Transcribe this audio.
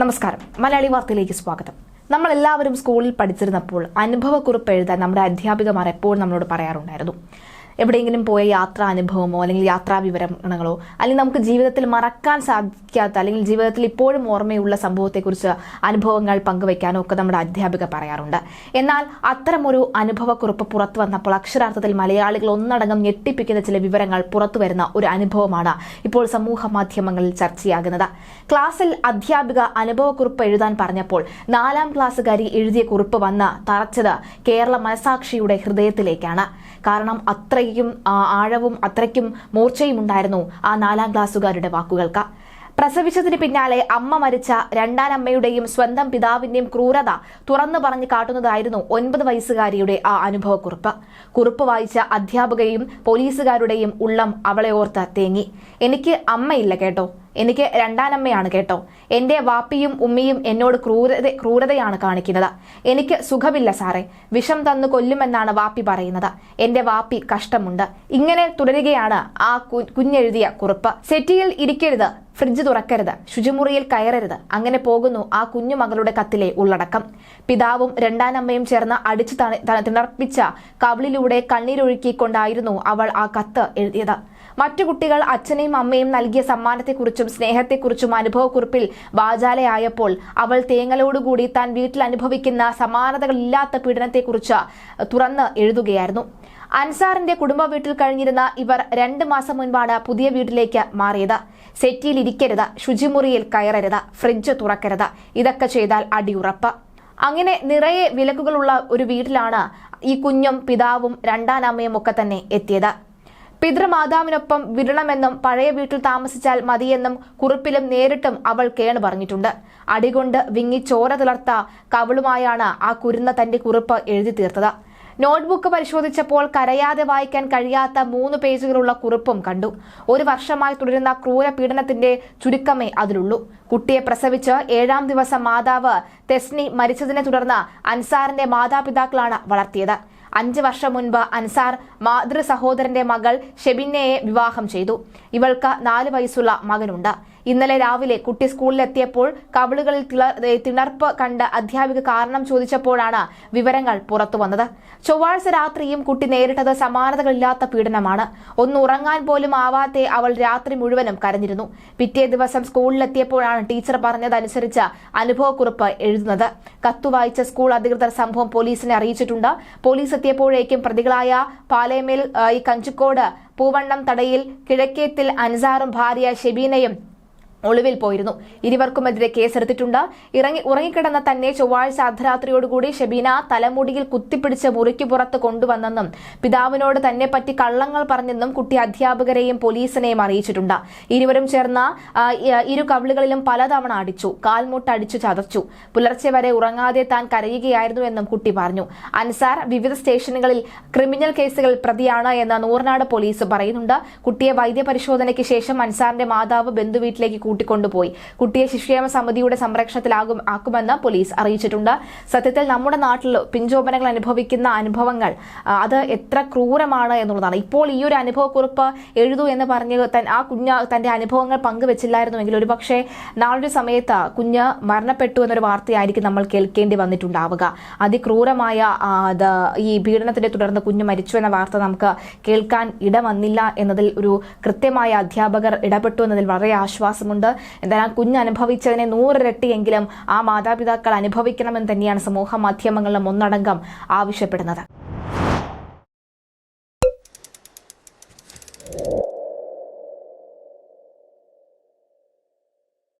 നമസ്കാരം. മലയാളി വാർത്തയിലേക്ക് സ്വാഗതം. നമ്മൾ എല്ലാവരും സ്കൂളിൽ പഠിച്ചിരുന്നപ്പോൾ അനുഭവക്കുറിപ്പ് എഴുതാൻ നമ്മുടെ അധ്യാപികമാർ എപ്പോഴും നമ്മളോട് പറയാറുണ്ടായിരുന്നു. എവിടെയെങ്കിലും പോയ യാത്രാ അനുഭവമോ അല്ലെങ്കിൽ യാത്രാ വിവരണങ്ങളോ അല്ലെങ്കിൽ നമുക്ക് ജീവിതത്തിൽ മറക്കാൻ സാധിക്കാത്ത അല്ലെങ്കിൽ ജീവിതത്തിൽ ഇപ്പോഴും ഓർമ്മയുള്ള സംഭവത്തെക്കുറിച്ച് അനുഭവങ്ങൾ പങ്കുവയ്ക്കാനോ ഒക്കെ നമ്മുടെ അധ്യാപിക പറയാറുണ്ട്. എന്നാൽ അത്തരമൊരു അനുഭവക്കുറിപ്പ് പുറത്തു വന്നപ്പോൾ അക്ഷരാർത്ഥത്തിൽ മലയാളികൾ ഒന്നടങ്കം ഞെട്ടിപ്പിക്കുന്ന ചില വിവരങ്ങൾ പുറത്തു വരുന്ന ഒരു അനുഭവമാണ് ഇപ്പോൾ സമൂഹ മാധ്യമങ്ങളിൽ ചർച്ചയാകുന്നത്. ക്ലാസ്സിൽ അധ്യാപിക അനുഭവക്കുറിപ്പ് എഴുതാൻ പറഞ്ഞപ്പോൾ നാലാം ക്ലാസ്സുകാരി എഴുതിയ കുറിപ്പ് വന്ന് തറച്ചത് കേരള മനസാക്ഷിയുടെ ഹൃദയത്തിലേക്കാണ്. കാരണം അത്രയ്ക്കും ആഴവും അത്രയ്ക്കും മൂർച്ചയും ഉണ്ടായിരുന്നു ആ നാലാം ക്ലാസ്സുകാരുടെ വാക്കുകൾക്ക്. പ്രസവിച്ചതിന് പിന്നാലെ അമ്മ മരിച്ച രണ്ടാനമ്മയുടെയും സ്വന്തം പിതാവിന്റെയും ക്രൂരത തുറന്നു പറഞ്ഞു കാട്ടുന്നതായിരുന്നു ഒൻപത് വയസ്സുകാരിയുടെ ആ അനുഭവക്കുറിപ്പ്. കുറിപ്പ് വായിച്ച അധ്യാപകയും പോലീസുകാരുടെയും ഉള്ളം അവളെ ഓർത്ത് തേങ്ങി. എനിക്ക് അമ്മയില്ല കേട്ടോ. എനിക്ക് രണ്ടാനമ്മയാണ് കേട്ടോ. എന്റെ വാപ്പിയും ഉമ്മിയും എന്നോട് ക്രൂരത ക്രൂരതയാണ് കാണിക്കുന്നത്. എനിക്ക് സുഖമില്ല സാറേ. വിഷം തന്നു കൊല്ലുമെന്നാണ് വാപ്പി പറയുന്നത്. എന്റെ വാപ്പി കഷ്ടമുണ്ട്. ഇങ്ങനെ തുടരുകയാണ് ആ കുഞ്ഞെഴുതിയ കുറിപ്പ്. സെറ്റിയിൽ ഇരിക്കരുത്. ഫ്രിഡ്ജ് തുറക്കരുത്. ശുചിമുറിയിൽ കയറരുത്. അങ്ങനെ പോകുന്നു ആ കുഞ്ഞുമകളുടെ കത്തിലെ ഉള്ളടക്കം. പിതാവും രണ്ടാനമ്മയും ചേർന്ന് അടിച്ചു തിണർപ്പിച്ച കവിളിലൂടെ കണ്ണീരൊഴുക്കിക്കൊണ്ടായിരുന്നു അവൾ ആ കത്ത് എഴുതിയത്. മറ്റു കുട്ടികൾ അച്ഛനെയും അമ്മയും നൽകിയ സമ്മാനത്തെക്കുറിച്ചും സ്നേഹത്തെക്കുറിച്ചും അനുഭവക്കുറിപ്പിൽ വാചാലയായപ്പോൾ അവൾ തേങ്ങലോടുകൂടി താൻ വീട്ടിൽ അനുഭവിക്കുന്ന സമാനതകളില്ലാത്ത പീഡനത്തെക്കുറിച്ച് തുറന്ന് എഴുതുകയായിരുന്നു. അൻസാറിന്റെ കുടുംബ വീട്ടിൽ കഴിഞ്ഞിരുന്ന ഇവർ രണ്ട് മാസം മുൻപാണ് പുതിയ വീട്ടിലേക്ക് മാറിയത്. സെറ്റിയിൽ ഇരിക്കരുത് ശുചിമുറിയിൽ കയറരുത് ഫ്രിഡ്ജ് തുറക്കരുത്. ഇതൊക്കെ ചെയ്താൽ അടിയുറപ്പ്. അങ്ങനെ നിറയെ വിലക്കുകളുള്ള ഒരു വീട്ടിലാണ് ഈ കുഞ്ഞും പിതാവും രണ്ടാനമ്മയും ഒക്കെ തന്നെ എത്തിയത്. പിതൃമാതാവിനൊപ്പം വിടണമെന്നും പഴയ വീട്ടിൽ താമസിച്ചാൽ മതിയെന്നും കുറിപ്പിലും നേരിട്ടും അവൾ കേണ് പറഞ്ഞിട്ടുണ്ട്. അടികൊണ്ട് വിങ്ങി ചോര തിളർത്ത കവളുമായാണ് ആ കുരുന്ന തന്റെ കുറിപ്പ് എഴുതി തീർത്തത്. നോട്ട്ബുക്ക് പരിശോധിച്ചപ്പോൾ കരയാതെ വായിക്കാൻ കഴിയാത്ത മൂന്ന് പേജുകളുള്ള കുറിപ്പും കണ്ടു. ഒരു വർഷമായി തുടരുന്ന ക്രൂര പീഡനത്തിന്റെ ചുരുക്കമേ അതിലുള്ളൂ. കുട്ടിയെ പ്രസവിച്ച് ഏഴാം ദിവസം മാതാവ് തെസ്നി മരിച്ചതിനെ തുടർന്ന് അൻസാറിന്റെ മാതാപിതാക്കളാണ് വളർത്തിയത്. അഞ്ച് വർഷം മുൻപ് അൻസാർ മാതൃ സഹോദരന്റെ മകൾ ഷെബിന്നയെ വിവാഹം ചെയ്തു. ഇവൾക്ക് നാല് വയസ്സുള്ള മകനുണ്ട്. ഇന്നലെ രാവിലെ കുട്ടി സ്കൂളിലെത്തിയപ്പോൾ കവിളുകളിൽ തിണർപ്പ് കണ്ട് അധ്യാപിക കാരണം ചോദിച്ചപ്പോഴാണ് വിവരങ്ങൾ പുറത്തു വന്നത്. ചൊവ്വാഴ്ച രാത്രിയും കുട്ടി നേരിട്ടത് സമാനതകളില്ലാത്ത പീഡനമാണ്. ഒന്ന് ഉറങ്ങാൻ പോലും ആവാതെ അവൾ രാത്രി മുഴുവനും കരഞ്ഞിരുന്നു. പിറ്റേ ദിവസം സ്കൂളിലെത്തിയപ്പോഴാണ് ടീച്ചർ പറഞ്ഞതനുസരിച്ച് അനുഭവക്കുറിപ്പ് എഴുതുന്നത്. കത്തു വായിച്ച സ്കൂൾ അധികൃതർ സംഭവം പോലീസിനെ അറിയിച്ചിട്ടുണ്ട്. പോലീസ് എത്തിയപ്പോഴേക്കും പ്രതികളായ പാലേമേൽ ഈ കഞ്ചിക്കോട് പൂവണ്ണം തടയിൽ കിഴക്കേത്തിൽ അൻസാറും ഭാര്യ ഷെബീനയും ഒളിവിൽ പോയിരുന്നു. ഇരുവർക്കുമെതിരെ കേസെടുത്തിട്ടുണ്ട്. ഇറങ്ങി ഉറങ്ങിക്കിടന്ന തന്നെ ചൊവ്വാഴ്ച അർദ്ധരാത്രിയോടുകൂടി ഷെബീന തലമുടിയിൽ കുത്തിപ്പിടിച്ച് മുറിക്ക് പുറത്ത് കൊണ്ടുവന്നെന്നും പിതാവിനോട് തന്നെ പറ്റി കള്ളങ്ങൾ പറഞ്ഞെന്നും കുട്ടി അധ്യാപകരെയും പോലീസിനെയും അറിയിച്ചിട്ടുണ്ട്. ഇരുവരും ചേർന്ന ഇരു കവിളുകളിലും പലതവണ അടിച്ചു. കാൽമുട്ടടിച്ചു ചതച്ചു. പുലർച്ചെ വരെ ഉറങ്ങാതെ താൻ കരയുകയായിരുന്നു എന്നും കുട്ടി പറഞ്ഞു. അൻസാർ വിവിധ സ്റ്റേഷനുകളിൽ ക്രിമിനൽ കേസുകൾ പ്രതിയാണ് എന്ന് നൂറിനാട് പോലീസ് പറയുന്നുണ്ട്. കുട്ടിയെ വൈദ്യപരിശോധനയ്ക്ക് ശേഷം അൻസാറിന്റെ മാതാവ് ബന്ധുവീട്ടിലേക്ക് കൂട്ടിക്കൊണ്ടുപോയി. കുട്ടിയെ ശിശുക്ഷേമ സമിതിയുടെ സംരക്ഷണത്തിലാകും ആക്കുമെന്ന് പോലീസ് അറിയിച്ചിട്ടുണ്ട്. സത്യത്തിൽ നമ്മുടെ നാട്ടിൽ പിഞ്ചോപനങ്ങൾ അനുഭവിക്കുന്ന അനുഭവങ്ങൾ അത് എത്ര ക്രൂരമാണ് എന്നുള്ളതാണ്. ഇപ്പോൾ ഈ ഒരു അനുഭവക്കുറിപ്പ് എഴുതൂ എന്ന് പറഞ്ഞ് ആ കുഞ്ഞ് തന്റെ അനുഭവങ്ങൾ പങ്കുവെച്ചില്ലായിരുന്നുവെങ്കിൽ ഒരുപക്ഷെ നാളൊരു സമയത്ത് കുഞ്ഞ് മരണപ്പെട്ടു എന്നൊരു വാർത്തയായിരിക്കും നമ്മൾ കേൾക്കേണ്ടി വന്നിട്ടുണ്ടാവുക. അതിക്രൂരമായ ഈ പീഡനത്തിനെ തുടർന്ന് കുഞ്ഞ് മരിച്ചു എന്ന വാർത്ത നമുക്ക് കേൾക്കാൻ ഇടവന്നില്ല എന്നതിൽ ഒരു കൃത്യമായ അധ്യാപകർ ഇടപെട്ടു എന്നതിൽ വളരെ ആശ്വാസമുണ്ട്. എന്തായാലും കുഞ്ഞ് അനുഭവിച്ചതിനെ നൂറിരട്ടിയെങ്കിലും ആ മാതാപിതാക്കൾ അനുഭവിക്കണമെന്ന് തന്നെയാണ് സമൂഹ മാധ്യമങ്ങളിലും ഒന്നടങ്കം ആവശ്യപ്പെടുന്നത്.